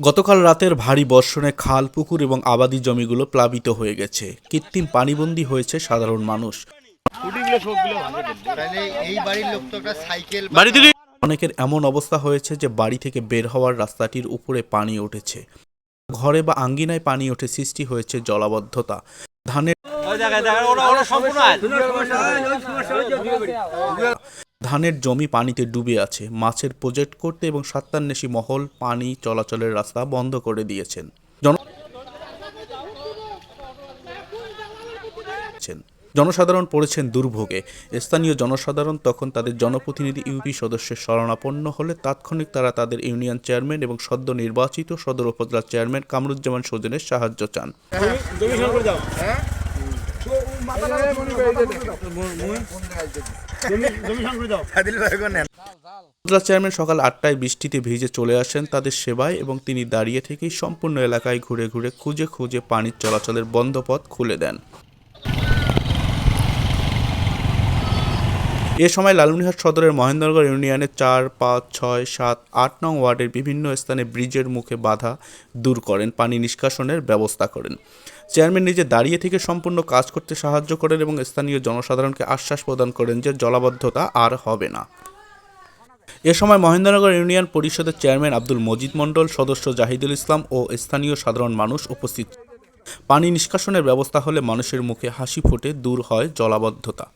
গতকাল রাতের ভারী বর্ষণে খাল পুকুর এবং আবাদি জমিগুলো প্লাবিত হয়ে গেছে। কৃত্রিম পানিবন্দী হয়েছে সাধারণ মানুষ। অনেকের এমন অবস্থা হয়েছে যে বাড়ি থেকে বের হওয়ার রাস্তাটির উপরে পানি উঠেছে। ঘরে বা আঙ্গিনায় পানি ওঠে সৃষ্টি হয়েছে জলাবদ্ধতা। ধানের ধানের জমি পানিতে ডুবে আছে। মাছের প্রজেক্ট করতে এবং সাত্তান্বেষী মহল পানি চলাচলের রাস্তা বন্ধ করে দিয়েছেন। জনসাধারণ পড়েছেন দুর্ভোগে। স্থানীয় জনসাধারণ তখন তাদের জনপ্রতিনিধি ইউপি সদস্যের শরণাপন্ন হলে তাৎক্ষণিক তারা তাদের ইউনিয়ন চেয়ারম্যান এবং সদ্য নির্বাচিত সদর উপজেলা চেয়ারম্যান কামরুজ্জামান সুজনের সাহায্য চান। চেয়ারম্যান সকাল আটটায় বৃষ্টিতে ভিজে চলে আসেন তাদের সেবায় এবং তিনি দাঁড়িয়ে থেকেই সম্পূর্ণ এলাকায় ঘুরে ঘুরে খুঁজে খুঁজে পানির চলাচলের বন্ধ পথ খুলে দেন। এ সময় লালমনিরহাট সদরের মহেন্দ্রনগর ইউনিয়নের চার, পাঁচ, ছয়, সাত, আট নং ওয়ার্ডের বিভিন্ন স্থানে ব্রিজের মুখে বাধা দূর করেন, পানি নিষ্কাশনের ব্যবস্থা করেন। চেয়ারম্যান নিজে দাঁড়িয়ে থেকে সম্পূর্ণ কাজ করতে সাহায্য করেন এবং স্থানীয় জনসাধারণকে আশ্বাস প্রদান করেন যে জলাবদ্ধতা আর হবে না। এ সময় মহেন্দ্রনগর ইউনিয়ন পরিষদের চেয়ারম্যান আব্দুল মজিদ মণ্ডল, সদস্য জাহিদুল ইসলাম ও স্থানীয় সাধারণ মানুষ উপস্থিত। পানি নিষ্কাশনের ব্যবস্থা হলে মানুষের মুখে হাসি ফুটে, দূর হয় জলাবদ্ধতা।